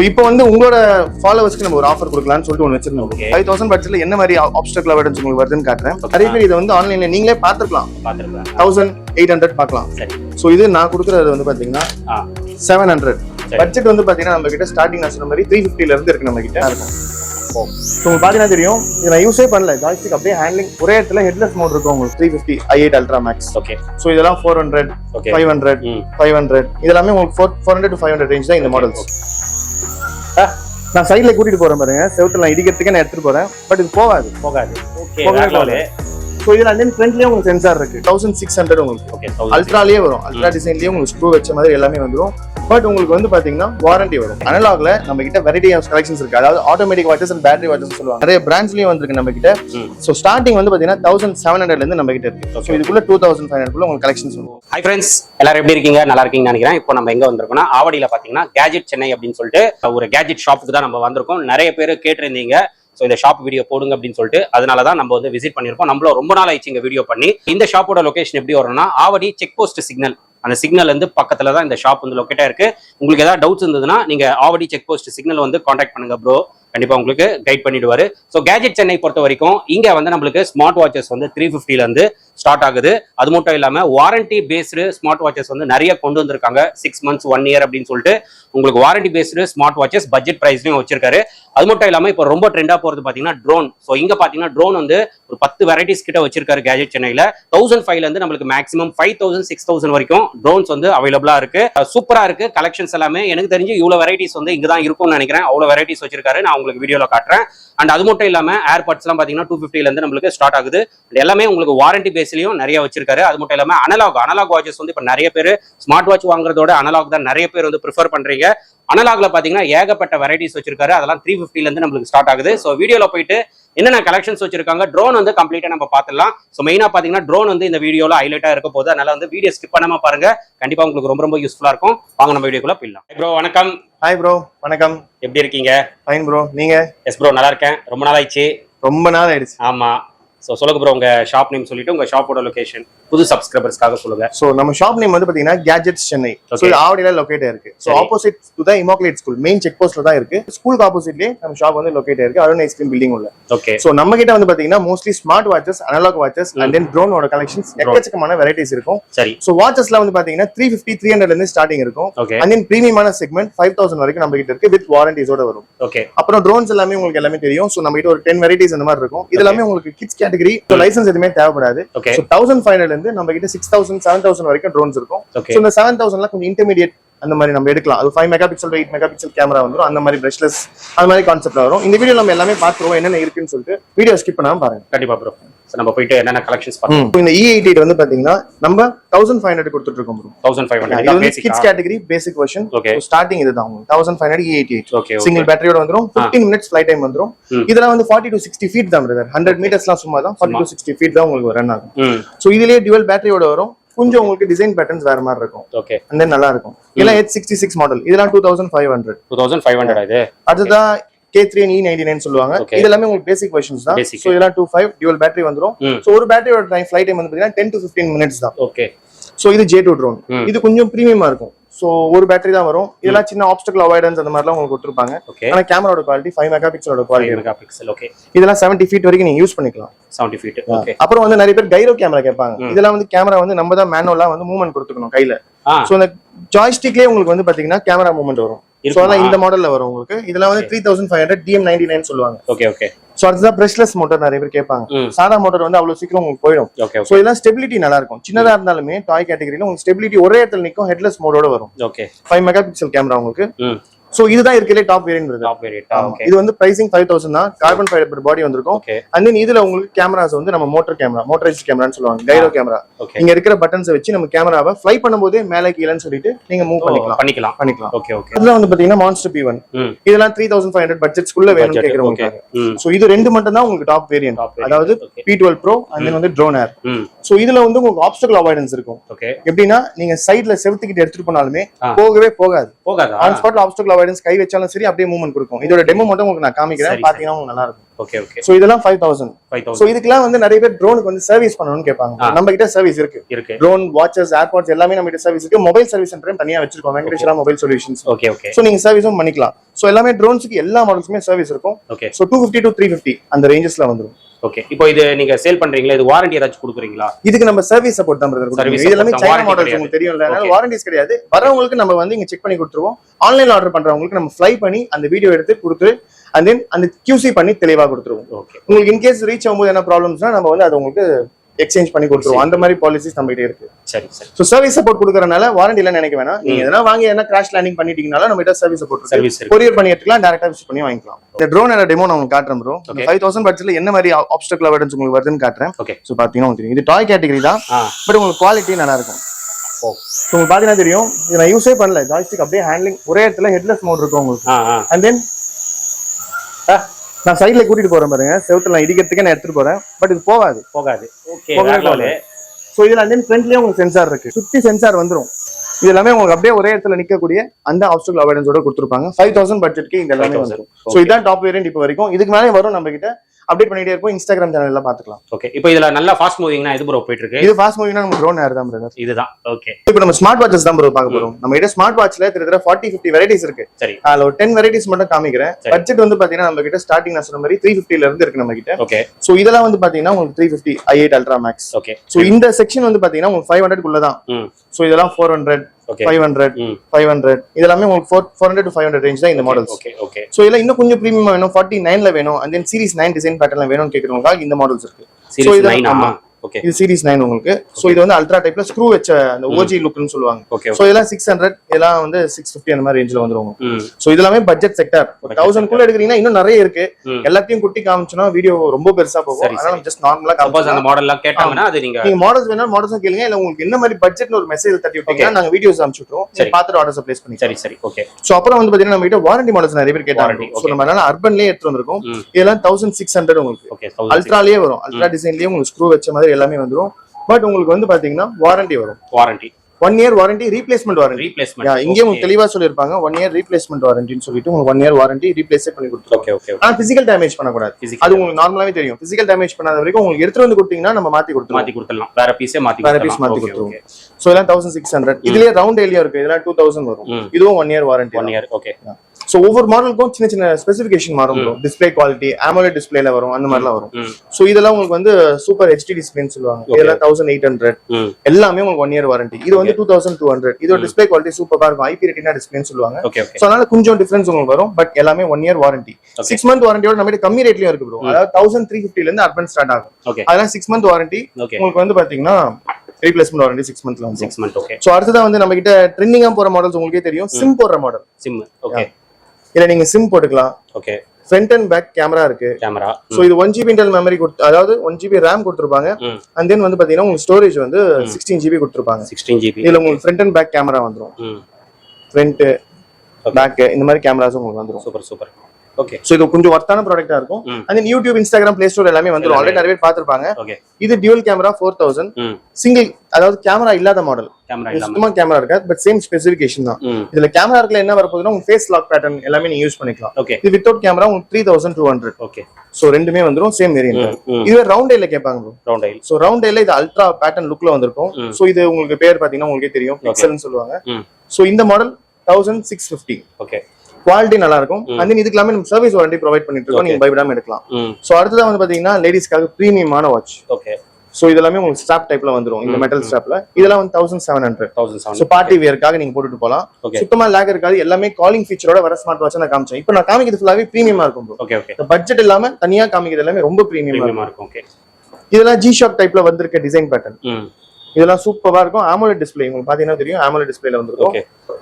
இப்போ வந்து உங்களோட ஃபாலோவர்ஸ்க்கு நம்ம ஒரு ஆஃபர் கொடுக்கலாம்னு சொல்லிட்டு ஒன்று வச்சிருந்தோம். ஃபைவ் தௌசண்ட் பட்ஜெட்ல என்ன மாதிரி ஆப்ஸ்டக்கல் அவாய்டன்ஸ் உங்களுக்கு வருதுன்னு காட்டுறேன். நிறைய பேர் இதை வந்து ஆன்லைன்ல நீங்களே பாத்துருக்கேன் தௌசண்ட் எயிட் ஹண்ட்ரட் பார்க்கலாம். ஸோ இது நான் கொடுக்குறது வந்து பாத்தீங்கன்னா ஆ. Seven hundred. பட்ஜெட் வந்து பாத்தீங்கன்னா நம்ம கிட்ட ஸ்டார்டிங் நான் சொன்ன மாதிரி த்ரீ ஃபிஃப்டில இருந்து இருக்கு நம்ம கிட்ட. இருக்கும் ஸோ உங்களுக்கு தெரியும். இதை நான் யூஸே பண்ணல. ஜாய்ஸ்டிக் அப்படியே ஹேண்ட்லிங் ஒரே இடத்துல ஹெட்லெஸ் மோட் இருக்கும் உங்களுக்கு. Three fifty I eight ultra max okay so இதெல்லாம் four hundred five hundred five hundred இதெல்லாமே உங்களுக்கு four four hundred five hundred range தான் இந்த மாடல்ஸ் நான் சைடில் கூட்டிட்டு போறேன் பாருங்க. செவுத்துல நான் இடிக்கிறதுக்கே நான் எடுத்துட்டு போறேன். பட் இது போகாது. போகாது. ஓகே. ஸோ இதில் அண்ட் ஃப்ரண்ட்லேயே உங்களுக்கு சென்சார் இருக்கு. தௌசண்ட் சிக்ஸ் ஹண்ட்ரட் உங்களுக்கு. ஓகே அல்ட்ராலேயே வரும். அல்ட்ரா டிசைன்லயே உங்களுக்கு ஸ்க்ரூ வச்ச மாதிரி எல்லாமே வந்துரும். பட் உங்களுக்கு வந்து பாத்தீங்கன்னா வாரண்டி வரும். அனலாக்ல நம்ம கிட்ட வெரைட்டி ஆஃப் கலெக்ஷன்ஸ் இருக்கு. அதாவது automatic waters and battery waters சொல்லுவாங்க. நிறைய பிராண்ட்ஸ்லயும் வந்திருக்கு நம்ம கிட்ட. ஸோ ஸ்டார்டிங் வந்து பாத்தீங்கன்னா தௌசண்ட் செவன் ஹண்ட்ரட்ல இருந்து நம்ம கிட்ட இருக்கு ஸோ இதுக்குள்ள டூ தௌசண்ட் ஃபைவ் ஹண்ட்ரட் உங்களுக்கு கலெக்ஷன்ஸ் வரும். ஹாய் ஃப்ரெண்ட்ஸ் எல்லாரும் எப்படி இருக்கீங்க? நல்லா இருக்கீங்கன்னு நினைக்கிறேன். இப்போ நம்ம எங்க வந்திருக்கோம்னா ஆவடியில பாத்தீங்கன்னா கேஜெட் சென்னை அப்படின்னு சொல்லிட்டு ஒரு கேஜெட் ஷாப்புக்கு தான் நம்ம வந்திருக்கோம். நிறைய பேர் கேட்டிருந்தீங்க. ஸோ இந்த ஷாப் வீடியோ போடுங்க அப்படின்னு சொல்லிட்டு அதனால தான் நம்ம வந்து விசிட் பண்ணியிருக்கோம். நம்மளும் ரொம்ப நாள் ஆயிடுச்சு இங்க வீடியோ பண்ணி. இந்த ஷாப்போட லொகேஷன் எப்படி வரும்னா ஆவடி செக் போஸ்ட் சிக்னல் அந்த சிக்னல் வந்து பக்கத்துல தான் இந்த ஷாப் வந்து லொக்கேட் ஆயிருக்கு. உங்களுக்கு ஏதாவது டவுட்ஸ் இருந்ததுன்னா நீங்க ஆவடி செக் போஸ்ட் சிக்னல் வந்து காண்டாக்ட் பண்ணுங்க ப்ரோ கண்டிப்பா உங்களுக்கு கைட் பண்ணிடுவாரு. ஸோ கேஜெட் சென்னை பொறுத்த வரைக்கும் இங்க வந்து நம்மளுக்கு ஸ்மார்ட் வாட்சஸ் வந்து த்ரீ ஃபிஃப்டில இருந்து ஸ்டார்ட் ஆகுது. அது மட்டும் இல்லாமல் வாரண்டி பேஸ்டு ஸ்மார்ட் வாட்சஸ் வந்து நிறைய கொண்டு வந்திருக்காங்க. சிக்ஸ் மந்த்ஸ் ஒன் இயர் அப்படின்னு சொல்லிட்டு உங்களுக்கு warranty based smart watches budget ப்ரைஸ்லையும் வச்சிருக்காரு. அது மட்டும் இல்லாமல் இப்போ ரொம்ப ட்ரெண்டாக போகிறது பார்த்தீங்கன்னா ட்ரோன் ஸோ இங்கே பார்த்தீங்கன்னா ட்ரோன் வந்து ஒரு பத்து வெரைட்டிஸ் கிட்ட வச்சிருக்காரு கேஜெட் சென்னையில். தௌசண்ட் ஃபைவ்லேருந்து நம்மளுக்கு maximum five thousand six thousand வரைக்கும் ட்ரோன்ஸ் வந்து அவைலபிளாக இருக்கு. சூப்பராக இருக்கு. கலெக்ஷன்ஸ் எல்லாமே எனக்கு தெரிஞ்சு இவ்வளோ வெரைட்டிஸ் வந்து இங்கே தான் இருக்கும்னு நினைக்கிறேன். அவ்வளோ வெரைட்டிஸ் வச்சிருக்காரு. நான் உங்களுக்கு வீடியோவில் காட்டுறேன். அண்ட் அது மட்டும் இல்லாமல் ஏர்பாட்ஸ் பார்த்தீங்கன்னா டூ ஃபிஃப்டிலேருந்து நம்மளுக்கு ஸ்டார்ட் ஆகுது. And எல்லாமே உங்களுக்கு வாரண்டி பேஸ்லயும் நிறைய வச்சிருக்காரு. அது மட்டும் இல்லாம அனலாக் அனலாக் வாட்சஸ் வந்து இப்ப நிறைய பேர் ஸ்மார்ட் வாட்ச் வாங்குறதோட அனலாக் தான் நிறைய பேர் வந்து ப்ரிஃபர் பண்றீங்க. அனலாக்ல பாத்தீங்கன்னா ஏகப்பட்ட வெரைட்டிஸ் வச்சிருக்காரு. அதெல்லாம் த்ரீ ஃபிஃப்டில இருந்து நம்மளுக்கு ஸ்டார்ட் ஆகுது. ஸோ வீடியோல போயிட்டு என்னென்ன கலெக்ஷன்ஸ் வச்சிருக்காங்க ட்ரோன் வந்து கம்ப்ளீட்டா நம்ம பார்த்துடலாம் ஸோ மெயினா பாத்தீங்கன்னா ட்ரோன் வந்து இந்த வீடியோல ஹைலைட்டா இருக்க போது அதனால வந்து வீடியோ ஸ்கிப் பண்ணாம பாருங்க. கண்டிப்பா உங்களுக்கு ரொம்ப ரொம்ப யூஸ்ஃபுல்லா இருக்கும். வாங்க நம்ம வீடியோக்குள்ள போயிடலாம். ப்ரோ வணக்கம். ஹாய் ப்ரோ வணக்கம். எப்படி இருக்கீங்க? ஃபைன் ப்ரோ நீங்க? எஸ் ப்ரோ நல்லா இருக்கேன். ரொம்ப நாள் ஆயிடுச்சு ரொம்ப நாள் ஆயிடுச்சு ஆமா. ஸோ சொல்லுங்க ப்ரோ உங்கள் ஷாப் நேம் சொல்லிட்டு உங்கள் ஷாப்போட லொகேஷன் புது சப்ஸ்கிரைபர்ஸ்க்காக சொல்லுங்க. ஸோ நம்ம ஷாப் நேம் வந்து பாத்தீங்கன்னா கேஜெட்ஸ் சென்னை ஸோ ஆவடியில லொக்கேட் இருக்கு. ஸோ. ஆப்போசிட் டு தான் இமாக்குலேட் ஸ்கூல் மெயின் செக் போஸ்ட்ல தான் இருக்கு. ஸ்கூலுக்கு ஆப்போசிட்லேயே நம்ம ஷாப் வந்து லொக்கேட் இருக்கு. அருண் ஐஸ்கிரீம் பில்டிங் உள்ள. ஓகே ஸோ நம்ம கிட்ட வந்து பாத்தீங்கன்னா mostly smart watches analog watches and then ட்ரோனோட collections எக்கச்சக்கமான வெரைட்டிஸ் இருக்கும். சரி. ஸோ வாட்சஸ்ல வந்து பாத்தீங்கன்னா த்ரீ ஃபிஃப்டி த்ரீ ஹண்ட்ரட்ல இருந்து ஸ்டார்டிங் இருக்கும். அண்ட் தென் பிரீமியமான செக்மெண்ட் ஃபைவ் தௌசண்ட் வரைக்கும் நம்ம கிட்ட இருக்கு வித் வாரண்டிஸோட வரும். ஓகே அப்புறம் ட்ரோன்ஸ் எல்லாமே உங்களுக்கு எல்லாமே தெரியும். ஸோ நம்ம கிட்ட ஒரு டென் வெரைட்டிஸ் அந்த மாதிரி இருக்கும். இது எல்லாமே உங்களுக்கு கிட்ஸ் கேட்டகரி லைசன்ஸ் எதுவுமே தேவைப்படாது. தௌசண்ட் ஃபைவ் ஹண்ட்ரட்ல இருந்து நம்ம கிட்ட சிக்ஸ் தௌசண்ட் செவன் தௌசண்ட் வரைக்கும் ட்ரோன்ஸ் இருக்கும். இந்த செவன் தௌசண்ட்லாம் கொஞ்சம் இன்டர்மீடியட் அந்த மாதிரி நம்ம எடுக்கலாம். அது five mega pixel eight mega pixel camera வந்துரும். அந்த மாதிரி பிரஷ்லெஸ் அந்த மாதிரி கான்செப்ட்ல வரும். இந்த வீடியோ நம்ம எல்லாமே பார்த்துருவோம். என்னென்ன இருக்குன்னு சொல்லிட்டு வீடியோ ஸ்கிப் பண்ணாம பாருங்க. கண்டிப்பா ப்ரோ நம்ம போயிட்டு என்னென்ன கலெக்ஷன்ஸ் இப்போ இந்த இ எயிட் எயிட் வந்து பாத்தீங்கன்னா நம்ம தௌசண்ட் ஃபைவ் ஹண்ட்ரட் கொடுத்துட்டு இருக்கோம். Thousand five hundred kids category basic version Okay. Starting இதுதான். Thousand five hundred E eight eight okay single பேட்டரியோட வந்துரும். 15 மினிட்ஸ் ஃபிளைட் டைம் வந்துரும். ம். இதெல்லாம் வந்து ஃபார்ட்டி டு சிக்ஸ்டி ஃபீட் தான் பிரதர் ஹண்ட்ரட் மீட்டர்ஸ்லாம் சும்மா தான் ஃபார்ட்டி டு சிக்ஸ்டி ஃபீட் தான் உங்களுக்கு ரன் ஆகும். ஸோ இதுலயே டியூவல் பேட்டரியோட வரும். கொஞ்சம் உங்களுக்கு டிசைன் பேட்டர்ன்ஸ் வேற மாதிரி இருக்கும். ஓகே தென் நல்லா இருக்கும் இதெல்லாம் எயிட் சிக்ஸ்டி சிக்ஸ் மாடல் இதெல்லாம் two thousand five hundred two thousand five hundred இது அடுத்ததான் K three E ninety nine சொல்லுவாங்க. இது எல்லாமே உங்களுக்கு பேசிக் வெர்ஷன்ஸ் தான். ஸோ இதெல்லாம் டூ ஃபைவ் டியூவல் பேட்டரி வந்துரும். ம். ஸோ ஒரு பேட்டரியோட டைம் ஃபிளைட் டைம் வந்து பார்த்தீங்கன்னா டென் டு ஃபிஃப்டீன் மினிட்ஸ் தான். ஓகே ஸோ இது ஜே டூ ட்ரோன். இது கொஞ்சம் ப்ரீமியமா இருக்கும். ஸோ ஒரு பேட்டரி தான் வரும். இதெல்லாம் சின்ன ஆப்ஸ்டக்கல் அவாய்டன்ஸ் அந்த மாதிரிலாம் உங்களுக்கு கொடுத்துருப்பாங்க. ஓகே ஆனா கேமராவோட குவாலிட்டி ஃபைவ் மெகா பிக்சலோட குவாலிட்டி மெகா பிக்சல் ஓகே இதெல்லாம் செவன்டி ஃபீட் வரைக்கும் நீங்க யூஸ் பண்ணிக்கலாம். செவன்டி ஃபீட் ஓகே அப்புறம் வந்து நிறைய பேர் கைரோ கேமரா கேட்பாங்க. இதெல்லாம் வந்து கேமரா வந்து நம்ம தான் மேனுவலா வந்து மூவ்மெண்ட் கொடுத்துக்கணும் கையில. ஸோ அந்த ஜாய்ஸ்டிக்லேயே உங்களுக்கு வந்து பாத்தீங்கன்னா கேமரா மூவ்மெண்ட் வரும். ஸோ? அதெல்லாம் இந்த மாடல்ல வரும் உங்களுக்கு. இதெல்லாம் வந்து three thousand five hundred DM ninety nine சொல்லுவாங்க. ஓகே ஓகே ஸோ அடுத்ததான் பிரஷ்லெஸ் மோட்டர் நிறைய பேர் கேட்பாங்க. சாதா மோட்டர் வந்து அவ்வளவு சீக்கிரம் உங்களுக்கு போயிடும். ஸோ இதெல்லாம் ஸ்டெபிலிட்டி நல்லா இருக்கும் சின்னதா இருந்தாலுமே டாய் கேட்டகரியில உங்களுக்கு ஸ்டெபிலிட்டி ஒரே இடத்துல நிற்கும் ஹெட்லெஸ் மோடோட வரும். Okay five mega pixel camera உங்களுக்கு ஸோ இதுதான் இருக்கலே top variant top variant okay இது வந்து பிரைசிங் ஃபைவ் தௌசண்ட் தான். கார்பன் ஃபைபர் பாடி வந்திருக்கும். அண்ட் தென் இதுல உங்களுக்கு கேமராஸ் வந்து நம்ம மோட்டர் கேமரா மோட்டரைஸ்ட் கேமரான்னு சொல்லுவாங்க. கைரோ கேமரா இங்க இருக்கிற பட்டன்ஸை வச்சு நம்ம கேமராவை ஃப்ளை பண்ணும்போதே மேலே கீழேன்னு சொல்லிட்டு நீங்க மூவ் பண்ணிக்கலாம். பண்ணிக்கலாம். பண்ணிக்கலாம். ஓகே ஓகே இதுல வந்து பாத்தீங்கன்னா மான்ஸ்டர் பி ஒன் இதெல்லாம் த்ரீ தௌசண்ட் ஃபைவ் ஹண்ட்ரட் பட்ஜெட்ஸ்குள்ள வேணும்னு ஓகே கேட்கறவங்க ம். ஸோ இது ரெண்டு மட்டும் தான் உங்களுக்கு டாப் வேரியன்ட் அதாவது. P dual pro and then வந்து ட்ரோன் ஏர் ஸோ இதுல வந்து உங்களுக்கு ஆப்ஸ்டக்கல் அவாய்டன்ஸ் இருக்கும். எப்படின்னா நீங்க சைட்ல செவுத்துக்கிட்டு எடுத்துட்டு போனாலுமே. போகவே போகாது. போகாதா? ஆன் ஸ்பாட்ல ஆப்ஸ்டக்கல் அவாய்டன்ஸ் கை வச்சாலும் சரி அப்படியே மூவ்மெண்ட் கொடுக்கும். இதோட டெமோ மட்டும் உங்களுக்கு நான் காமிக்கிறேன். பாத்தீங்கன்னா உங்களுக்கு நல்லா இருக்கும். ஓகே ஓகே சோ இதெல்லாம் ஃபைவ் தௌசண்ட் சோ இதுக்கெல்லாம் வந்து நிறைய பேர் ட்ரோனுக்கு வந்து சர்வீஸ் பண்ணணும்னு கேட்பாங்க. நம்ம கிட்ட சர்வீஸ் இருக்கு. இருக்கு. ட்ரோன் வாட்சஸ் ஏர்பாட்ஸ் எல்லாமே நம்ம கிட்ட சர்வீஸ் இருக்கு. மொபைல் சர்வீஸ் சென்டரும் தனியா வச்சிருக்கோம். Venkateswara mobile solutions okay okay so நீங்க சர்வீஸும் பண்ணிக்கலாம். சோ எல்லாமே ட்ரோன்ஸ்க்கு எல்லா மாடல்ஸுமே சர்வீஸ் இருக்கும். Okay so two fifty to three fifty அந்த ரேஞ்சஸ்ல வந்துரும். ஓகே இப்போ இது நீங்க சேல் பண்றீங்களா? இது வாரண்டி ஏதாச்சும் கொடுக்குறீங்களா? இதுக்கு நம்ம சர்வீஸ் சப்போர்ட் தான் கொடுக்கணும். இது எல்லாமே சைனா மாடல்ஸ். உங்களுக்கு தெரியும்ல. அதனால. வாரண்டிஸ் கிடையாது. வரவங்களுக்கு நம்ம வந்து இங்க செக் பண்ணி கொடுத்துருவோம். ஆன்லைன்ல ஆர்டர் பண்றவங்களுக்கு நம்ம ஃப்ளை பண்ணி அந்த வீடியோ எடுத்து கொடுத்து அண்ட் தென் அந்த QC பண்ணி தெளிவா கொடுத்துருவோம். ஓகே உங்களுக்கு இன்கேஸ் ரீச் ஆகும்போது என்ன ப்ராப்ளம்ஸ்னா நம்ம வந்து அதை உங்களுக்கு எக்ஸ்சேஞ்ச் பண்ணி கொடுத்துருவோம். அந்த மாதிரி பாலிசிஸ் நம்ம கிட்ட இருக்கு. சரி சரி. ஸோ சர்வீஸ் சப்போர்ட் கொடுக்கறனால வாரண்டி எல்லாம் நினைக்க வேணாம். நீங்க எதனா வாங்கி எதனா கிராஷ் லேண்டிங் பண்ணிட்டீங்கனாலும் நம்ம கிட்ட சர்வீஸ் சப்போர்ட் சர்வீஸ் கொரியர் பண்ணி எடுத்துக்கலாம் டேரக்டா விசிட் பண்ணி வாங்கிக்கலாம். இந்த ட்ரோன் டெமோ நான் உங்களுக்கு காட்டுறேன் ப்ரோ. ஃபைவ் தௌசண்ட் பட்ஜெட்ல என்ன மாதிரி ஆப்ஸ்டக்கல் அவாய்டன்ஸ் உங்களுக்கு வருதுன்னு காட்டுறேன். ஓகே ஸோ பார்த்தீங்கன்னா உங்களுக்கு தெரியும். இது டாய் கேட்டகரி தான். பட் உங்களுக்கு குவாலிட்டி நல்லா இருக்கும். ஸோ உங்களுக்கு பார்த்தீங்கன்னா தெரியும். இது நான் யூஸே பண்ணல. ஜாய்ஸ்டிக் அப்படியே ஹேண்ட்லிங் ஒரே இடத்துல ஹெட்லெஸ் மோட் இருக்கும் உங்களுக்கு. அண்ட் தென் நான் சைட்ல கூட்டிட்டு போறேன் பாருங்க. செவுத்துல நான் இடிக்கிறதுக்கே நான் எடுத்துட்டு போறேன். பட் இது போகாது. போகாது. ஓகே. ஸோ இதுல அண்ட் தென் ஃப்ரண்ட்லயே உங்களுக்கு சென்சார் இருக்கு. சுத்தி சென்சார் வந்துரும். இது எல்லாமே உங்களுக்கு அப்படியே ஒரே இடத்துல நிக்கக்கூடிய அந்த ஆப்ஸ்டல் அவாய்டன்ஸோட கொடுத்துருப்பாங்க. ஃபைவ் தௌசண்ட் பட்ஜெட்க்கு இந்த எல்லாமே 5,000. வந்துரும். ஸோ. இதான் டாப் வேரியன்ட் இப்போ வரைக்கும். இதுக்கு மேலே வரும் நம்ம கிட்ட அப்டேட் பண்ணிட்டே இருப்போம் இன்ஸ்டாகிராம் சேனல்ல பாத்துக்கலாம். ஓகே இப்போ இதுல நல்லா ஃபாஸ்ட் மூவிங்னா இது ப்ரோ போயிட்டு இருக்கு இது ஃபாஸ்ட் மூவினா நம்ம ட்ரோன் ஏர் தான் பிரதர் இதுதான். ஓகே இப்போ நம்ம ஸ்மார்ட் வாட்சஸ் தான் ப்ரோ பார்க்க போறோம். நம்ம கிட்ட ஸ்மார்ட் வாட்ச்ல கிட்டத்தட்ட ஃபார்ட்டி ஃபிஃப்டி வெரைட்டிஸ் இருக்கு. சரி. அதுல ஒரு டென் வெரைட்டிஸ் மட்டும் காமிக்கிறேன். பட்ஜெட் வந்து பாத்தீங்கன்னா நம்ம கிட்ட ஸ்டார்டிங் நான் சொன்ன மாதிரி த்ரீ ஃபிஃப்டில இருந்து இருக்கு நம்ம கிட்ட. ஓகே சோ இதெல்லாம் வந்து பாத்தீங்கன்னா உங்களுக்கு three fifty I eight ultra max okay so இந்த செக்ஷன் வந்து பாத்தீங்கன்னா உங்களுக்கு ஃபைவ் ஹண்ட்ரட் தான் சோ இதெல்லாம் four hundred okay five hundred five hundred இதெல்லாமே உங்களுக்கு four four hundred to five hundred range தான் இந்த மாடல்ஸ் ஓகே ஓகே இன்னும் கொஞ்சம் ப்ரீமியம் வேணும். ஃபார்ட்டி நைன்ல வேணும். And then series nine design பேட்டர்ல வேணும்னு கேட்கறவங்க இந்த மாடல்ஸ் இருக்கு. இது- 9 ஆமா. ஆமா. ஓகே இது சீரிஸ் நைன் உங்களுக்கு. சோ இது வந்து அல்ட்ரா டைப்ல ஸ்க்ரூ வச்ச அந்த ஓஜி லுக்னு சொல்லுவாங்க. ஓகே சோ இதெல்லாம் சிக்ஸ் ஹண்ட்ரட் இதெல்லாம் வந்து சிக்ஸ் ஃபிஃப்டி அந்த மாதிரி ரேஞ்சில் வந்துருவாங்க ம். சோ இதெல்லாமே பட்ஜெட் செக்டர் தௌசண்ட் குள்ள எடுக்கிறீங்கன்னா இன்னும் நிறைய இருக்கு. எல்லாத்தையும் குட்டி காமிச்சோம்னா வீடியோ ரொம்ப பெருசா போகும். அதனால ஜஸ்ட் நார்மலா சப்போஸ் அந்த மாடல்லாம் கேட்டாங்கன்னா அது நீங்க நீங்க மாடல்ஸ் வேணா மாடல்ஸும் கேளுங்க. இல்ல உங்களுக்கு என்ன மாதிரி பட்ஜெட்னு ஒரு மெசேஜ் தட்டி விட்டீங்கன்னா நாங்க வீடியோஸ் அனுப்பிச்சு விட்டுருவோம். சரி. பார்த்துட்டு ஆர்டர்ஸ் பிளேஸ் பண்ணி சரி சரி. ஓகே சோ அப்புறம் வந்து பாத்தீங்கன்னா நம்ம கிட்ட வாரண்டி மாடல்ஸ் நிறைய பேர் கேட்டாங்க. சோ நம்ம அதனால அர்பன்லயே எடுத்து வந்திருக்கோம். இதெல்லாம் தௌசண்ட் சிக்ஸ் ஹண்ட்ரட் உங்களுக்கு. அல்ட்ராலயே வரும். அல்ட்ரா டிசைன்லயே உங்களுக்கு ஸ்க்ரூ வச்ச மாதிரி எல்லாமே வந்துரும். பட் உங்களுக்கு வந்து பாத்தீங்கன்னா வாரண்டி வரும். Warranty one year warranty replacement warranty replacement இங்கே உங்களுக்கு தெளிவா சொல்லிருப்பாங்க ஒன் இயர் ரீப்ளேஸ்மெண்ட் வாரண்டின்னு சொல்லிட்டு உங்களுக்கு ஒன் இயர் வாரண்டி ரீப்ளேஸே பண்ணி கொடுத்துருவோம் ஓகே ஓகே ஆனா பிசிக்கல் டேமேஜ் பண்ணக்கூடாது. அது உங்களுக்கு நார்மலாவே தெரியும். பிசிக்கல் டேமேஜ் பண்ணாத வரைக்கும் உங்களுக்கு எடுத்துட்டு வந்து கொடுத்தீங்கன்னா நம்ம மாத்தி கொடுத்துருவோம். மாத்தி கொடுத்துடலாம். வேற பீஸே மாத்தி வேற piece மாத்தி கொடுத்துருவோம். சோ இதெல்லாம் தௌசண்ட் சிக்ஸ் ஹண்ட்ரட் இதுலயே ரவுண்ட் ஏலியா இருக்கு. இதெல்லாம் டூ தௌசண்ட் வரும். இதுவும் one year warranty one year okay so ஒவ்வொரு மாடலுக்கும் சின்ன சின்ன ஸ்பெசிபிகேஷன் மாறும் டிஸ்பிளே குவாலிட்டி AMOLED டிஸ்பிளேல வரும் அந்த மாதிரிலாம் வரும். சோ இதெல்லாம் உங்களுக்கு வந்து சூப்பர் ஹெச்டி டிஸ்பிளேன்னு சொல்லுவாங்க. இதெல்லாம் தௌசண்ட் எயிட் ஹண்ட்ரட் எல்லாமே உங்களுக்கு ஒன் இயர் வாரண்டி இது வந்து டூ தௌசண்ட் டூ ஹண்ட்ரட் இதோட டிஸ்பிளே குவாலிட்டி சூப்பரா இருக்கும். ஐபி ரெட்டினா டிஸ்பிளேன்னு சொல்லுவாங்க. சோ அதனால கொஞ்சம் டிஃபரன்ஸ் உங்களுக்கு வரும் பட் எல்லாமே one year warranty. Six month வாரண்டியோட நம்ம கிட்ட கம்மி ரேட்லயும் இருக்கு ப்ரோ அதாவது தௌசண்ட் த்ரீ ஃபிஃப்டில இருந்து அர்பன் ஸ்டார்ட் ஆகும். அதெல்லாம் சிக்ஸ் மந்த் வாரண்டி உங்களுக்கு வந்து பாத்தீங்கன்னா ரீப்ளேஸ்மெண்ட் வாரண்டி சிக்ஸ் மந்த்ல வந்து சிக்ஸ் மந்த் ஓகே சோ அடுத்ததா வந்து நம்ம கிட்ட ட்ரெண்டிங்கா போற மாடல்ஸ் உங்களுக்கே தெரியும். சிம் போடுற மாடல் சிம் ஓகே இல்ல நீங்க சிம் போட்டுக்கலாம். Okay front and back camera இருக்கு. கேமரா சோ இது ஒன் ஜிபி இன்டர்னல் மெமரி கொடுத்து அதாவது ஒன் ஜிபி ரேம் கொடுத்துருப்பாங்க. அண்ட் தென் வந்து பாத்தீங்கன்னா உங்களுக்கு ஸ்டோரேஜ் வந்து சிக்ஸ்டீன் ஜிபி கொடுத்துருப்பாங்க. சிக்ஸ்டீன் ஜிபி இதுல உங்களுக்கு ஃப்ரண்ட் அண்ட் பேக் கேமரா வந்துரும். ஃப்ரண்ட். பேக் இந்த மாதிரி கேமராஸ் உங்களுக்கு வந்துரும். சூப்பர் சூப்பர் ஓகே சோ இது கொஞ்சம் ஒர்த்தான ப்ராடக்ட்டா இருக்கும். And YouTube Instagram play store எல்லாமே எல்லாமே. ஆல்ரெடி நிறைய பேர் பார்த்திருப்பாங்க. இது dual camera four thousand single அதாவது கேமரா இல்லாத மாடல் சுத்தமா கேமரா இருக்காது பட் சேம் ஸ்பெசிபிகேஷன் தான். இதுல கேமரா இருக்குல என்ன வரப்போகுதுன்னா உங்க ஃபேஸ் லாக் பேட்டர்ன் எல்லாமே நீங்க யூஸ் பண்ணிக்கலாம். ஓகே இது வித்தவுட் கேமரா உங்களுக்கு three thousand two hundred okay so ரெண்டுமே வந்துரும் சேம் வேரியன்ட் இதுவே ரவுண்ட் ஏல கேட்பாங்க ரவுண்ட் ஐல் ஸோ ரவுண்ட் ஏல இது அல்ட்ரா பேட்டர்ன் லுக்ல வந்திருக்கும். ஸோ இது உங்களுக்கு பேர் பாத்தீங்கன்னா உங்களுக்கே தெரியும். பிக்சல்னு சொல்லுவாங்க. ஸோ இந்த model thousand six fifty okay quality நல்லா இருக்கும் அண்ட் தென் இதுக்கு எல்லாமே நம்ம சர்வீஸ் வாரண்டி ப்ரொவைட் பண்ணிட்டு இருக்கோம். நீங்க பயப்படாம எடுக்கலாம். ஸோ அடுத்ததான் வந்து பாத்தீங்கன்னா லேடிஸ்க்காக ப்ரீமியமான வாட்ச் ஓகே ஸோ இதெல்லாமே உங்களுக்கு ஸ்ட்ராப் டைப்ல வந்துரும். இந்த மெட்டல் ஸ்ட்ராப்ல இதெல்லாம் வந்து thousand seven hundred thousand seven party வேர்க்காக நீங்க போட்டுட்டு போலாம். சுத்தமா லேக் இருக்காது. எல்லாமே காலிங் ஃபீச்சரோட வர ஸ்மார்ட் வாட்ச் நான் காமிச்சேன். இப்போ நான் காமிக்கிறது ஃபுல்லாவே ப்ரீமியமா இருக்கும். ஓகே ஓகே பட்ஜெட் இல்லாம தனியா காமிக்கிறது எல்லாமே ரொம்ப ப்ரீமியமா இருக்கும். ஓகே இதெல்லாம் ஜி ஷாக் டைப்ல வந்திருக்க டிசைன் பேட்டர்ன் இதெல்லாம் சூப்பரா இருக்கும். AMOLED டிஸ்ப்ளே உங்களுக்கு பாத்தீங்கன்னா தெரியும். AMOLED டிஸ்ப்ளேல வந்திருக்கும்.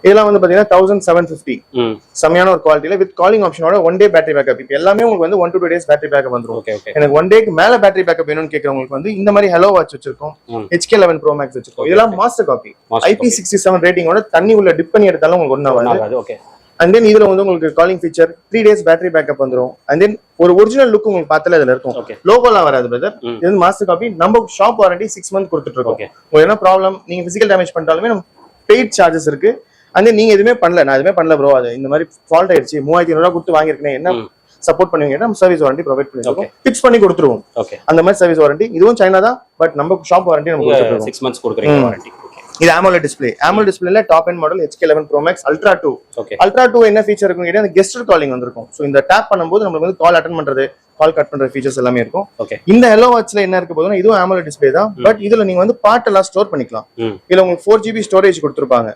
இதெல்லாம் வந்து பாத்தீங்கன்னா தௌசண்ட் செவன் ஃபிஃப்டி ம். செமையான ஒரு குவாலிட்டியில வித் காலிங் ஆப்ஷனோட ஒன் டே பேட்டரி பேக்கப் இப்போ எல்லாமே உங்களுக்கு வந்து one to two days battery backup வந்துரும். எனக்கு ஒன் டேக்கு மேல பேட்டரி பேக்கப் வேணும்னு கேட்கறவங்களுக்கு வந்து இந்த மாதிரி ஹலோ வாட்ச் வச்சிருக்கோம். ஹெச்கே லெவன் ப்ரோ மேக்ஸ் வச்சிருக்கோம். இதெல்லாம் master copy IP sixty seven ரேட்டிங்கோட தண்ணி உள்ள டிப் பண்ணி எடுத்தாலும் உங்களுக்கு ஒன்றும் ஆகாது அண்ட் தென் இதுல வந்து உங்களுக்கு calling feature three days battery backup வந்துரும். அண்ட் தென் ஒரு ஒரிஜினல் லுக் உங்களுக்கு பார்த்தாலே அதுல இருக்கும். ஓகே லோகோலாம் வராது பிரதர். இது வந்து மாஸ்டர் காப்பி நம்ம ஷாப் வாரண்டி சிக்ஸ் மந்த் கொடுத்துட்டு இருக்கோம் உங்களுக்கு என்ன ப்ராப்ளம் நீங்க பிசிக்கல் டேமேஜ் பண்ணிட்டாலுமே நம்ம பெய்ட் சார்ஜஸ் இருக்கு. அந்த நீங்க எதுவுமே பண்ணல. நான் எதுவுமே பண்ணல ப்ரோ அது இந்த மாதிரி ஃபால்ட் ஆயிடுச்சு. மூவாயிரத்தி ஐநூறு கொடுத்து வாங்கிருக்கேன் என்ன. சப்போர்ட் பண்ணுவீங்க? நம்ம சர்வீஸ் வாரண்டி ப்ரொவைட் பண்ணிருக்கோம். ஃபிக்ஸ் பண்ணி கொடுத்துருவோம். அந்த மாதிரி சர்வீஸ் வாரண்டி இதுவும் சைனா தான் பட் நம்ம ஷாப் வாரண்டி நம்ம சிக்ஸ் மந்த்ஸ் கொடுக்குறீங்க ம். வாரண்டி இது AMOLED display AMOLED டிஸ்ப்ளேல top and model HK eleven pro max ultra two okay ultra two என்ன ஃபீச்சர் இருக்கும் கேட்டா அந்த கெஸ்டர் காலிங் வந்திருக்கும். ஸோ இந்த டேப் பண்ணும்போது நம்மளுக்கு வந்து கால் அட்டன் பண்றது கால் கட் பண்ற ஃபீச்சர்ஸ் எல்லாமே இருக்கும். ஓகே இந்த ஹெலோ வாட்ச்ல என்ன இருக்கு போதுன்னா இதுவும் AMOLED டிஸ்ப்ளே தான். பட் இதுல நீங்க வந்து பாட்டெல்லாம் ஸ்டோர் பண்ணிக்கலாம். இதுல உங்களுக்கு ஃபோர் ஜிபி ஸ்டோரேஜ் கொடுத்துருப்பாங்க.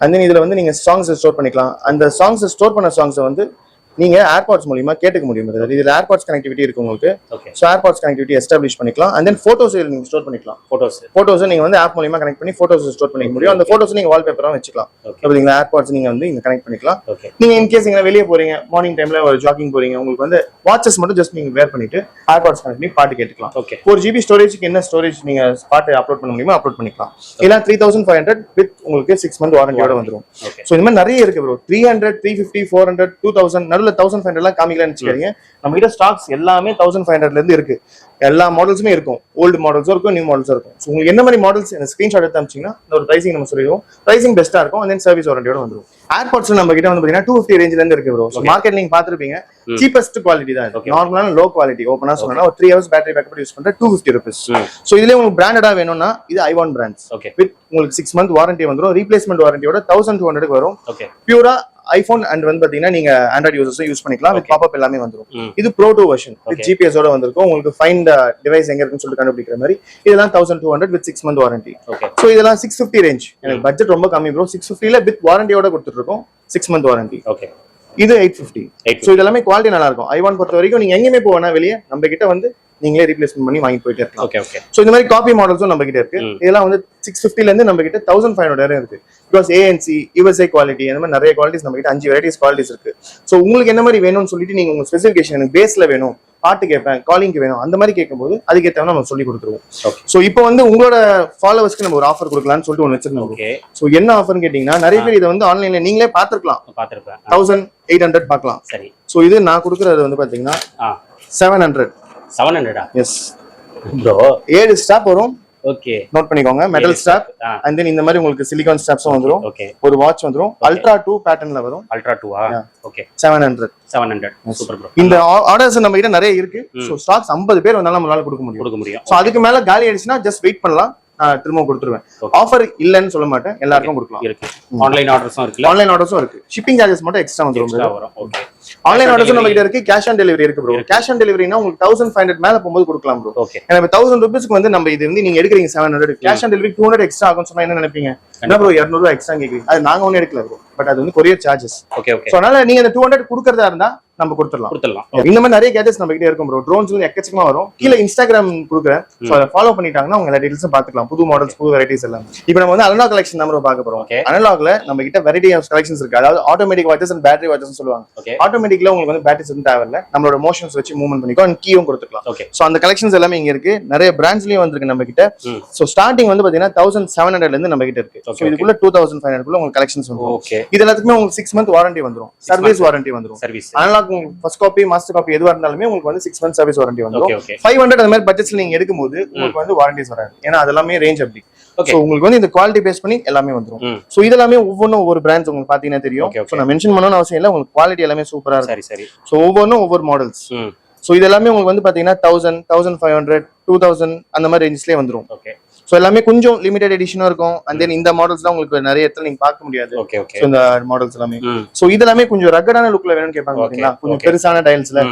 அண்ட் தென் இதுல வந்து நீங்க சாங்ஸ் ஸ்டோர் பண்ணிக்கலாம். அந்த சாங்ஸ் ஸ்டோர் பண்ண சாங்ஸை வந்து நீங்க ஏர்பாட்ஸ் மூலியமா கேட்டுக்க முடியும். இதுல ஏர்பாட்ஸ் கனெக்டிவிட்டி இருக்கு உங்களுக்கு. ஸோ ஏர்பாட்ஸ் கனெக்டிவிட்டி எஸ்டாப்ளிஷ் பண்ணிக்கலாம். அண்ட் தென் ஃபோட்டோஸ் நீங்க ஸ்டோர் பண்ணிக்கலாம். ஃபோட்டோஸ் ஃபோட்டோஸை நீங்க வந்து ஆப் மூலியமா கனெக்ட் பண்ணி ஃபோட்டோஸ் ஸ்டோர் பண்ணிக்க முடியும். அந்த ஃபோட்டோஸ் நீங்க வால்பேப்பரா வச்சுக்கலாம். அப்படிங்களா ஏர்பாட்ஸ் நீங்க வந்து இங்க கனெக்ட் பண்ணிக்கலாம். நீங்க இன்கேஸ் நீங்க வெளியே போறீங்க மார்னிங் டைம்ல ஒரு ஜாகிங் போறீங்க உங்களுக்கு வந்து வாட்சஸ் மட்டும் ஜஸ்ட் நீங்க வேர் பண்ணிட்டு ஏர்பாட்ஸ் கனெக்ட் பண்ணி பாட்டு கேட்டுக்கலாம். ஓகே ஃபோர் ஜிபி ஸ்டோரேஜ்க்கு என்ன ஸ்டோரேஜ் நீங்க பாட்டு அப்லோட் பண்ண முடியுமோ அப்லோட் பண்ணிக்கலாம். இல்ல three thousand five hundred with உங்களுக்கு சிக்ஸ் மந்த் வாரண்டியோட வந்துரும். ஓகே ஸோ இந்த மாதிரி நிறைய இருக்கு bro three hundred three fifty four hundred two thousand நடுவில் தௌசண்ட் ஃபைவ் ஹண்ட்ரட்லாம் காமிக்கலாம்னு வச்சுக்காதீங்க நம்ம கிட்ட ஸ்டாக்ஸ் எல்லாமே தௌசண்ட் ஃபைவ் ஹண்ட்ரட்ல இருந்து இருக்கு. எல்லா மாடல்ஸுமே இருக்கும். ஓல்டு மாடல்ஸும் இருக்கும் நியூ மாடல்ஸும் இருக்கும். ஸோ உங்களுக்கு என்ன மாதிரி மாடல்ஸ் இந்த ஸ்கிரீன்ஷாட் எடுத்து அமிச்சிங்கன்னா இந்த ஒரு ப்ரைசிங் நம்ம சொல்லிடுவோம். ப்ரைசிங் பெஸ்ட்டா இருக்கும் அண்ட் தென் சர்வீஸ் வாரண்டியோட வந்துரும். ஏர்பாட்ஸ் நம்ம கிட்ட வந்து பாத்தீங்கன்னா டூ ஃபிஃப்டி ரேஞ்சில இருந்து இருக்கு ப்ரோ ஸோ மார்க்கெட் நீங்க பாத்துருப்பீங்க ம். சீப்பஸ்ட் குவாலிட்டி தான் Okay. நார்மலான லோ குவாலிட்டி ஓப்பனா சொன்னா ஒரு three hours battery backup use பண்ற டூ ஃபிஃப்டி ருபீஸ் ஸோ இதுல உங்களுக்கு பிராண்டடா வேணும்னா இது ஐவான் பிராண்ட்ஸ் ஓகே வித் உங்களுக்கு சிக்ஸ் மந்த் வாரண்டி வந்துரும். ரீப்ளேஸ்மெண்ட் வாரண்டியோட தௌசண்ட் டூ ஹண்ட்ரட் வரும். ஓகே பியூரா ஐபோன் அண்ட் வந்து பாத்தீங்கன்னா நீங்க ஆண்ட்ராய்ட் யூசர்ஸும் யூஸ் பண்ணிக்கலாம். வித். பாப்அப் எல்லாமே வந்துரும். ம். இது ப்ரோ டூ வெர்ஷன் வித் ஓட வந்திருக்கும். உங்களுக்கு ஃபைண்ட் டிவைஸ் எங்க இருக்குன்னு சொல்லிட்டு கண்டுபிடிக்கிற மாதிரி. இதெல்லாம் thousand two hundred with six month warranty so இதெல்லாம் சிக்ஸ் ஃபிஃப்டி ரேஞ்ச் எனக்கு பட்ஜெட் ரொம்ப கம்மி ப்ரோ சிக்ஸ் ஃபிஃப்டில வித் வாரண்டியோட கொடுத்துருக்கோம் சிக்ஸ் மந்த் வாரண்டி ஓகே இது எயிட் ஃபிஃப்டி ஸோ இதெல்லாமே குவாலிட்டி நல்லா இருக்கும். ஐவான் பொறுத்த வரைக்கும் நீங்க எங்கேயுமே போவேனா வெளியே. நம்ம கிட்ட வந்து நீங்களே ரீப்ளேஸ்மெண்ட் பண்ணி வாங்கிட்டு போயிட்டே இருக்கலாம். ஓகே ஓகே ஸோ இந்த மாதிரி காப்பி மாடல்ஸும் நம்ம கிட்ட இருக்கு. இதெல்லாம் வந்து சிக்ஸ் ஃபிஃப்டில இருந்து நம்ம கிட்ட தௌசண்ட் ஃபைவ் ஹண்ட்ரட் இருக்கு. பிகாஸ் ஏஎன்சி யுஎஸ்ஐ குவாலிட்டி அந்த மாதிரி நிறைய குவாலிட்டிஸ் நம்ம கிட்ட அஞ்சு வெரைட்டிஸ் குவாலிட்டிஸ் இருக்கு. ஸோ உங்களுக்கு என்ன மாதிரி வேணும்னு சொல்லிட்டு நீங்க உங்க ஸ்பெசிஃபிகேஷன் எனக்கு பேஸ்ல வேணும் பாட்டு கேட்பேன் காலிங்க்கு வேணும் அந்த மாதிரி கேட்கும்போது அதுக்கேற்ற நம்ம சொல்லி கொடுத்துருவோம். ஸோ இப்போ வந்து உங்களோட ஃபாலோவர்ஸ்க்கு நம்ம ஒரு ஆஃபர் கொடுக்கலாம்னு சொல்லிட்டு ஒன்று வச்சிருந்தோம். ஓகே ஸோ என்ன ஆஃபர்னு கேட்டிங்கன்னா நிறைய பேர் இதை வந்து ஆன்லைன்ல நீங்களே பார்த்துருக்கலாம். பார்த்துருப்பேன். தௌசண்ட் எயிட் ஹண்ட்ரட் பார்க்கலாம். சரி. ஸோ இது நான் கொடுக்குறது வந்து பார்த்தீங்கன்னா ஆ. செவன் ஹண்ட்ரட் செவன் ஹண்ட்ரடா எஸ் ப்ரோ ஏழு ஸ்டாப் வரும். ஓகே நோட் பண்ணிக்கோங்க. மெட்டல் ஸ்டாப் அண்ட் தென் இந்த மாதிரி உங்களுக்கு சிலிகான் ஸ்டாப்ஸும் வந்துரும். ஓகே ஒரு வாட்ச் வந்துரும். அல்ட்ரா டூ பேட்டர்ன்ல வரும். அல்ட்ரா டூவா. Okay seven hundred seven hundred super bro இந்த ஆர்டர்ஸ் நம்ம கிட்ட நிறைய இருக்கு. ஸோ ஸ்டாக்ஸ் ஐம்பது பேர் வந்தாலும் நம்மளால கொடுக்க முடியும். கொடுக்க முடியும். ஸோ அதுக்கு மேல காலி ஆயிடுச்சுன்னா ஜஸ்ட் வெயிட் பண்ணலாம். திரும்ப கொடுத்துருவேன். ஆஃபர் இல்லைன்னு சொல்ல மாட்டேன். எல்லாருக்கும் கொடுக்கலாம். இருக்கு. ஆன்லைன் ஆர்டர்ஸும் இருக்குல்ல? ஆன்லைன் ஆர்டர்ஸும் இருக்கு. ஷிப்பிங் சார்ஜஸ் மட்டும் எக்ஸ்ட்ரா வரும். ஓகே ஆன்லைன் ஆர்டர்ஸும் நம்ம கிட்ட இருக்கு. கேஷ் ஆன் டெலிவரி இருக்கு ப்ரோ கேஷ் ஆன் டெலிவரினா உங்களுக்கு தௌசண்ட் ஃபைவ் ஹண்ட்ரட் மேல போகும்போது கொடுக்கலாம் ப்ரோ ஓகே இப்போ தௌசண்ட் ருபீஸ்க்கு வந்து நம்ம இது வந்து நீங்க எடுக்கிறீங்க seven hundred cash on delivery two hundred extra ஆகும் சொன்னா என்ன நினைப்பீங்க? என்ன ப்ரோ இரநூறுவா எக்ஸ்ட்ரா கேட்குறீங்க அது நாங்க ஒன்றும் எடுக்கல ப்ரோ பட் அது வந்து கொரியர் சார்ஜஸ் ஓகே ஓகே அதனால நீங்க அந்த டூ ஹண்ட்ரட் கொடுக்கறதா இருந்தா நம்ம கொடுத்துடலாம். கொடுத்துடலாம். இந்த மாதிரி நிறைய கேஜெட்ஸ் நம்ம கிட்ட இருக்கும் ப்ரோ ட்ரோன்ஸ் எக்கச்சக்கமா வரும். கீழே இன்ஸ்டாகிராம் கொடுக்குறேன். ஸோ அதை ஃபாலோ பண்ணிட்டாங்கன்னா உங்க எல்லா டீடைல்ஸும் பார்த்துக்கலாம். புது மாடல்ஸ் புது வெரைட்டிஸ் எல்லாம். இப்போ நம்ம வந்து அனலாக் கலெக்ஷன் நம்ம பார்க்க போறோம். அனலாக்ல நம்ம கிட்ட வெரைட்டி ஆஃப் கலெக்ஷன்ஸ் இருக்கு. அதாவது automatic watches and battery watches சொல்லுவாங்க. ஆட்டோமேட்டிக்ல உங்களுக்கு வந்து பேட்டரிஸ் வந்து தேவையில்ல. நம்மளோட மோஷன்ஸ் வச்சு மூவ்மெண்ட் பண்ணிக்கோ அண்ட் கீயும் கொடுத்துக்கலாம். ஓகே ஸோ அந்த கலெக்ஷன்ஸ் எல்லாமே இங்க இருக்கு. நிறைய பிராண்ட்ஸ்லயும் வந்திருக்கு நம்ம கிட்ட. ஸோ ஸ்டார்டிங் வந்து பாத்தீங்கன்னா தௌசண்ட் செவன் ஹண்ட்ரட்ல இருந்து நம்ம கிட்ட இருக்கு. ஸோ இதுக்குள்ள டூ தௌசண்ட் ஃபைவ் ஹண்ட்ரட்ல உங்களுக்கு கலெக்ஷன்ஸ் ஓகே இது எல்லாத்துக்குமே உங்களுக்கு சிக்ஸ் மந்த் வாரண்டி வந்துரும். சர்வீஸ் வாரண்டி வந்துரும். Service analog first copy master copy எதுவா இருந்தாலுமே உங்களுக்கு வந்து six month service warranty okay five hundred அந்த மாதிரி பட்ஜெட்ஸ்ல நீங்க எடுக்கும்போது உங்களுக்கு வந்து வாரண்டிஸ் வராது. ஏன்னா அது எல்லாமே ரேஞ்ச் அப்படி. ஸோ உங்களுக்கு வந்து இந்த குவாலிட்டி பேஸ் பண்ணி எல்லாமே வந்துரும். ம். ஸோ இதெல்லாமே ஒவ்வொன்றும் ஒவ்வொரு பிராண்ட்ஸ் உங்களுக்கு பாத்தீங்கன்னா தெரியும். ஸோ நான் மென்ஷன் பண்ணணும்னு அவசியம் இல்லை. உங்களுக்கு குவாலிட்டி எல்லாமே சூப்பரா இருக்கும். சரி சரி. ஸோ ஒவ்வொன்றும் ஒவ்வொரு மாடல்ஸ் ஸோ இது எல்லாமே உங்களுக்கு வந்து பாத்தீங்கன்னா thousand thousand five hundred two thousand அந்த மாதிரி ரேஞ்ச்லேயே வந்துரும். ஓகே ஸோ எல்லாமே கொஞ்சம் லிமிடெட் எடிஷனும் இருக்கும். அண்ட் தென் இந்த மாடல்ஸ் தான் உங்களுக்கு நிறைய இடத்துல நீங்க பார்க்க முடியாது. ஓகே இந்த மாடல்ஸ் எல்லாமே. ஸோ இது எல்லாமே கொஞ்சம் ரகடான லுக்ல வேணும்னு கேட்பாங்க Okay, பாத்தீங்களா? கொஞ்சம். பெருசான டைல்ஸ்ல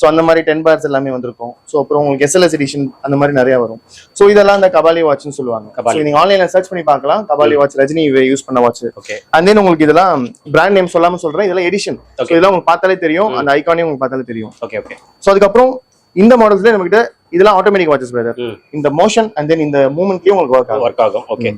ஸோ அந்த மாதிரி டென் பார்ஸ் எல்லாமே வந்திருக்கும். ஸோ அப்புறம் உங்களுக்கு எஸ்எல்எஸ் எடிஷன் அந்த மாதிரி நிறைய வரும். ஸோ இதெல்லாம் இந்த கபாலி வாட்ச்னு சொல்லுவாங்க. நீங்க ஆன்லைன்ல சர்ச் பண்ணி பார்க்கலாம். கபாலி வாட்ச் ரஜினி யூஸ் பண்ண வாட்ச் ஓகே அண்ட் தென் உங்களுக்கு இதெல்லாம் பிராண்ட் நேம் சொல்லாம சொல்றேன். இதெல்லாம் எடிஷன். இதெல்லாம் உங்களுக்கு பார்த்தாலே தெரியும். அந்த ஐகானே உங்களுக்கு பார்த்தாலே தெரியும். ஓகே ஓகே ஸோ அதுக்கப்புறம் இந்த மாடல்ஸ்ல நம்ம கிட்ட இதெல்லாம் ஆட்டோமேட்டிக் வாட்சஸ் பிரதர் இந்த மோஷன் அண்ட் தென் இந்த மூவ்மெண்ட்லயும் உங்களுக்கு ஒர்க் ஆகும். ஒர்க் ஆகும் ஓகே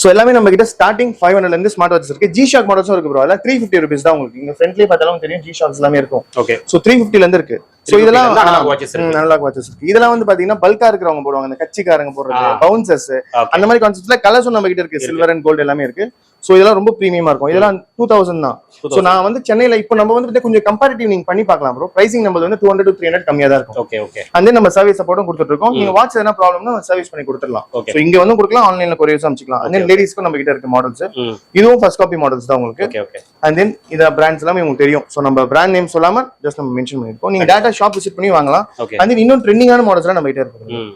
ஸோ எல்லாமே நம்ம கிட்ட ஸ்டார்டிங் ஃபைவ் ஹண்ட்ரட்ல இருந்து ஸ்மார்ட் வாட்சஸ் இருக்கு. ஜி ஷாக் மாடல்ஸும் இருக்கு ப்ரோ அதெல்லாம் த்ரீ ஃபிஃப்டி ருபீஸ் தான் உங்களுக்கு. இங்க ஃப்ரண்ட்லி பார்த்தாலும் தெரியும் ஜி ஷாக்ஸ் எல்லாமே இருக்கும். ஓகே ஸோ த்ரீ ஃபிஃப்டில இருந்து இருக்கு. ஸோ இதெல்லாம் 350 analog watches இருக்கு. அனலாக் வாட்சஸ் இருக்கு. இதெல்லாம் வந்து பாத்தீங்கன்னா பல்கா இருக்கிறவங்க போடுவாங்க. அந்த கட்சிக்காரங்க போடுறது. பவுன்சர்ஸ் அந்த மாதிரி கான்செப்ட்ல கலர்ஸும் நம்ம கிட்ட இருக்கு. சில்வர் அண்ட் கோல்டு எல்லாமே இருக்கு. ஸோ இதெல்லாம் ரொம்ப ப்ரீமியமா இருக்கும். இதெல்லாம் டூ தௌசண்ட் தான். ஸோ நான் வந்து சென்னையில இப்போ நம்ம வந்து கொஞ்சம் கம்பேரிட்டிவ் நீங்க பண்ணி பார்க்கலாம் ப்ரோ பிரைசிங் நம்ம வந்து டூ ஹண்ட்ரட் த்ரீ ஹண்ட்ரட் கம்மியா தான் இருக்கும். ஓகே ஓகே அண்ட் நம்ம சர்வீஸ் சப்போர்ட்டும் கொடுத்துட்டு இருக்கோம் நீங்க வாட்ச் எதனா ப்ராப்ளம்னா சர்வீஸ் பண்ணி கொடுத்துடலாம். ஸோ இங்க வந்து கொடுக்கலாம் ஆன்லைன்ல கொரியர்ஸ் அமைச்சிக்கலாம் அண்ட் தென் லேடிஸ்க்கும் நம்ம கிட்ட இருக்கு மாடல்ஸ் ம் இதுவும் ஃபர்ஸ்ட் காப்பி மாடல்ஸ் தான் உங்களுக்கு. ஓகே ஓகே அண்ட் தென் இந்த பிராண்ட்ஸ் எல்லாமே உங்களுக்கு தெரியும். ஸோ நம்ம பிராண்ட் நேம் சொல்லாம ஜஸ்ட் நம்ம மென்ஷன் பண்ணிருக்கோம் நீங்க டேட்டா ஷாப் விசிட் பண்ணி வாங்கலாம். அண்ட் தென் இன்னும் ட்ரெண்டிங்கான மாடல்ஸ்லாம் நம்ம கிட்ட இருக்கு. ம்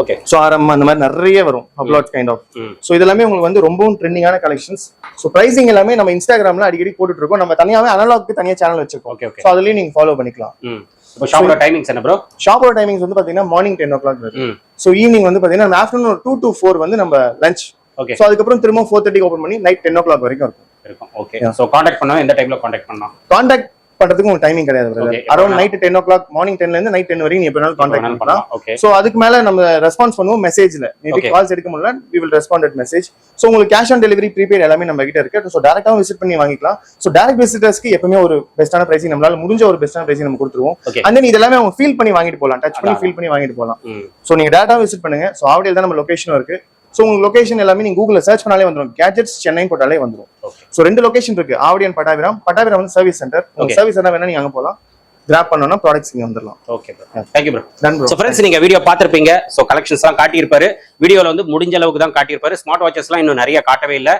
ஓகே ஸோ ஆரம் அந்த மாதிரி நிறைய வரும். அப்லாட் கைண்ட் ஆஃப் ஸோ இதெல்லாமே உங்களுக்கு வந்து ரொம்பவும் ட்ரெண்டிங்கான கலெக்ஷன்ஸ் ஸோ பிரைசிங் எல்லாமே நம்ம இன்ஸ்டாகிராம்ல அடிக்கடி போட்டுட்டு இருக்கோம் நம்ம தனியாவே அனலாக்கு தனியா சேனல் வச்சிருக்கோம். ஓகே ஓகே ஸோ அதுலயும் நீங்க ஃபாலோ பண்ணிக்கலாம். இப்போ ஷாப்போட டைமிங்ஸ் என்ன ப்ரோ ஷாப்போட டைமிங்ஸ் வந்து பாத்தீங்கன்னா மார்னிங் டென் ஓ கிளாக் வருது ம். ஸோ ஈவினிங் வந்து பாத்தீங்கன்னா ஆஃப்டர்நூன் டூ டு ஃபோர் வந்து நம்ம லஞ்ச் ஓகே ஸோ அதுக்கப்புறம் திரும்ப ஃபோர் தேர்ட்டி ஓப்பன் பண்ணி நைட் டென் ஓ கிளாக் வரைக்கும் இருக்கும். இருக்கும். ஓகே ஸோ காண்டாக்ட் பண்ணா எந்த டைம்ல காண்டாக்ட் பண்ணலாம்? கான்டாக்ட் பண்றதுக்கு உங்களுக்கு டைமிங் கிடையாது. Around night ten o'clock morning டென்ல இருந்து நைட் டென் வரைக்கும் நீ எப்ப வேணாலும் கான்டாக்ட் பண்ணலாம். சோ அதுக்கு மேல நம்ம ரெஸ்பான்ஸ் பண்ணுவோம் மெசேஜ்ல மேபி. கால்ஸ் எடுக்க முடியல we will respond message so உங்களுக்கு கேஷ் ஆன் டெலிவரி ப்ரீபெய்ட் எல்லாமே நம்ம கிட்ட இருக்கு. சோ டேரக்டாவும் விசிட் பண்ணி வாங்கிக்கலாம். சோ டேரக்ட் விசிட்டர்ஸ்க்கு எப்பவுமே ஒரு பெஸ்டான பிரைசிங் நம்மளால முடிஞ்ச ஒரு பெஸ்டான பிரைசிங் நம்ம கொடுத்துருவோம். அண்ட் தென் இதெல்லாமே அவங்க ஃபீல் பண்ணி வாங்கிட்டு போகலாம். டச் பண்ணி. ஃபீல் பண்ணி வாங்கிட்டு போகலாம். சோ நீங்க டேரக்டா விசிட் பண்ணுங்க. சோ ஆவடியில் தான் நம்ம லொகேஷனும் இருக்கு. சோ உங்களுக்கு லொகேஷன் எல்லாமே நீங்க கூகுள்ல சர்ச் பண்ணாலே வந்துரும். கேஜெட்ஸ் சென்னை போட்டாலே வந்துரும். ஓகே சோ ரெண்டு லொகேஷன் இருக்கு. ஆவடியன் பட்டாபிராம். பட்டாபிராம் வந்து சர்வீஸ் சென்டர் Okay. சர்வீஸ் என்ன வேணா நீங்க அங்க போலாம். கிராப் பண்ணோம்னா ப்ராடக்ட்ஸ் இங்க வந்துடலாம் okay bro thank you bro done bro so friends நீங்க வீடியோ பார்த்திருப்பீங்க. ஸோ கலெக்ஷன்ஸ்லாம் காட்டியிருப்பாரு. வீடியோல வந்து முடிஞ்ச அளவுக்கு தான் காட்டியிருப்பாரு. ஸ்மார்ட் வாட்சஸ்லாம் இன்னும் நிறைய காட்டவே இல்லை.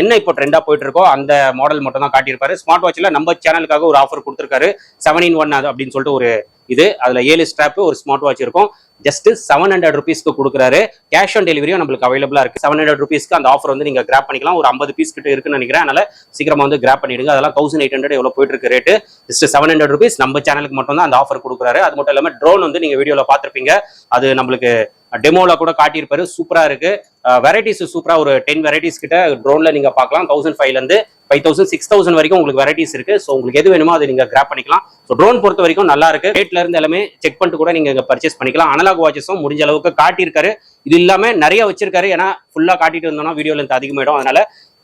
என்ன இப்போ ட்ரெண்டா போயிட்டு இருக்கோ அந்த மாடல் மட்டும் தான் காட்டியிருப்பாரு. ஸ்மார்ட் வாட்ச்ல நம்ம சேனலுக்காக ஒரு ஆஃபர் கொடுத்துருக்காரு. செவன் இன் ஒன் அப்படின்னு சொல்லிட்டு ஒரு இது அதில் ஏழு ஸ்ட்ராப் ஒரு ஸ்மார்ட் வாட்ச் இருக்கும். ஜஸ்ட் செவன் ஹண்ட்ரட் ருபீஸ்க்கு கொடுக்குறாரு. கேஷ் ஆன் டெலிவரியும் நம்மளுக்கு அவைலபிளாக இருக்குது செவன் ஹண்ட்ரட் ருபீஸ்க்கு அந்த ஆஃபர் வந்து நீங்கள் கிராப் பண்ணிக்கலாம். ஒரு ஐம்பது பீஸ் கிட்ட இருக்குன்னு நினைக்கிறேன். அதனால சீக்கிரமாக வந்து கிராப் பண்ணிடுங்க. அதெல்லாம் தௌசண்ட் எயிட் ஹண்ட்ரட் எவ்வளோ போயிட்டு இருக்கு rate just seven hundred rupees நம்ம சேனலுக்கு மட்டும் தான் அந்த ஆஃபர் கொடுக்குறாரு. அது மட்டும் இல்லாமல் ட்ரோன் வந்து நீங்கள் வீடியோவில் பார்த்துருப்பீங்க. அது நம்மளுக்கு டெமோவில் கூட காட்டியிருப்பாரு. சூப்பராக இருக்குது வெரைட்டிஸ் சூப்பராக ஒரு டென் வெரைட்டிஸ் கிட்ட ட்ரோனில் நீங்கள் பார்க்கலாம். தௌசண்ட் ஃபைவ்லேருந்து ஃபைவ் தௌசண்ட் சிக்ஸ் தௌசண்ட் வரைக்கும் உங்களுக்கு வெரைட்டிஸ் இருக்கு. ஸோ உங்களுக்கு எது வேணுமோ அதை நீங்க கிராப் பண்ணிக்கலாம். ஸோ ட்ரோன் பொறுத்த வரைக்கும் நல்லா இருக்கு. ரேட்ல இருந்து எல்லாமே செக் பண்ணிட்டு கூட நீங்க பர்ச்சேஸ் பண்ணிக்கலாம். அனலாக் வாட்சஸும் முடிஞ்ச அளவுக்கு காட்டியிருக்காரு. இது இல்லாம நிறைய வச்சிருக்காரு. ஏன்னா ஃபுல்லா காட்டிட்டு இருந்தோம்னா வீடியோல இருந்து அதிகமாயிடும். அதனால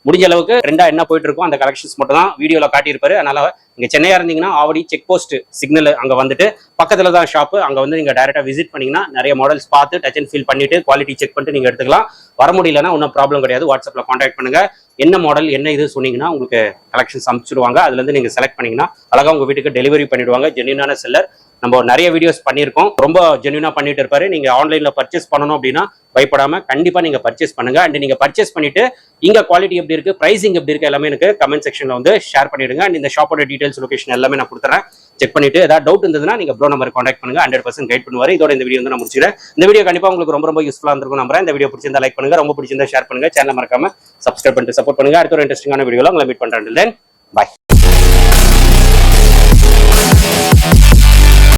முடிஞ்ச அளவுக்கு ரெண்டா என்ன போயிட்டு இருக்கும் அந்த கலெக்ஷன்ஸ் மட்டும் தான் வீடியோல காட்டியிருப்பாரு. அதனால நீங்க சென்னையா இருந்தீங்கன்னா ஆவடி செக் போஸ்ட் சிக்னல் அங்க வந்துட்டு பக்கத்துல தான் ஷாப் அங்க வந்து நீங்க டைரக்டா விசிட் பண்ணீங்கன்னா நிறைய மாடல்ஸ் பார்த்து டச் அண்ட் ஃபீல் பண்ணிட்டு குவாலிட்டி செக் பண்ணிட்டு நீங்க எடுத்துக்கலாம். வர முடியலன்னா ஒன்றும் ப்ராப்ளம் கிடையாது. வாட்ஸ்அப்ல காண்டாக்ட் பண்ணுங்க. என்ன மாடல் என்ன இது சொன்னீங்கன்னா உங்களுக்கு கலெக்ஷன்ஸ் அமைச்சிடுவாங்க. அதுல இருந்து செலக்ட் பண்ணீங்கன்னா அழகாக உங்க வீட்டுக்கு டெலிவரி பண்ணிடுவாங்க. ஜென்யூனான செல்லர் நம்ம நிறைய வீடியோஸ் பண்ணியிருக்கோம். ரொம்ப ஜென்யூனாக பண்ணிட்டு இருப்பாரு. நீங்கள் ஆன்லைனில் பர்ச்சேஸ் பண்ணணும் அப்படின்னா பயப்படாமல் கண்டிப்பாக நீங்கள் பர்ச்சேஸ் பண்ணுங்கள் அண்ட் நீங்கள் பர்ச்சேஸ் பண்ணிவிட்டு இங்கே குவாலிட்டி எப்படி இருக்குது ப்ரைஸிங் எப்படி இருக்குது எல்லாமே எனக்கு கமெண்ட் செக்ஷனில் வந்து ஷேர் பண்ணிவிடுங்க அண்ட் இந்த ஷாப்போட டீட்டெயில்ஸ் லொக்கேஷன் எல்லாமே நான் கொடுத்துறேன். செக் பண்ணிவிட்டு ஏதாவது டவுட் இருந்ததுன்னா நீங்கள் ப்ரோ நம்பர் காண்டாக்ட் பண்ணுங்கள் ஹண்ட்ரட் பர்சன்ட் கைட் பண்ணுவார். இதோட இந்த வீடியோ வந்து நான் முடிச்சிடுறேன் இந்த வீடியோ கண்டிப்பாக உங்களுக்கு ரொம்ப ரொம்ப யூஸ்ஃபுல்லாக இருந்திருக்கும் நம்புறேன். இந்த வீடியோ பிடிச்சிருந்தா லைக் பண்ணுங்கள் ரொம்ப பிடிச்சிருந்தா ஷேர் பண்ணுங்கள் சேனல் மறக்காமல் சப்ஸ்கிரைப் பண்ணிட்டு சப்போர்ட் பண்ணுங்கள் அடுத்த ஒரு இன்ட்ரெஸ்டிங்கான வீடியோவில் உங்களை மீட் பண்ணுறேன் தென் பாய்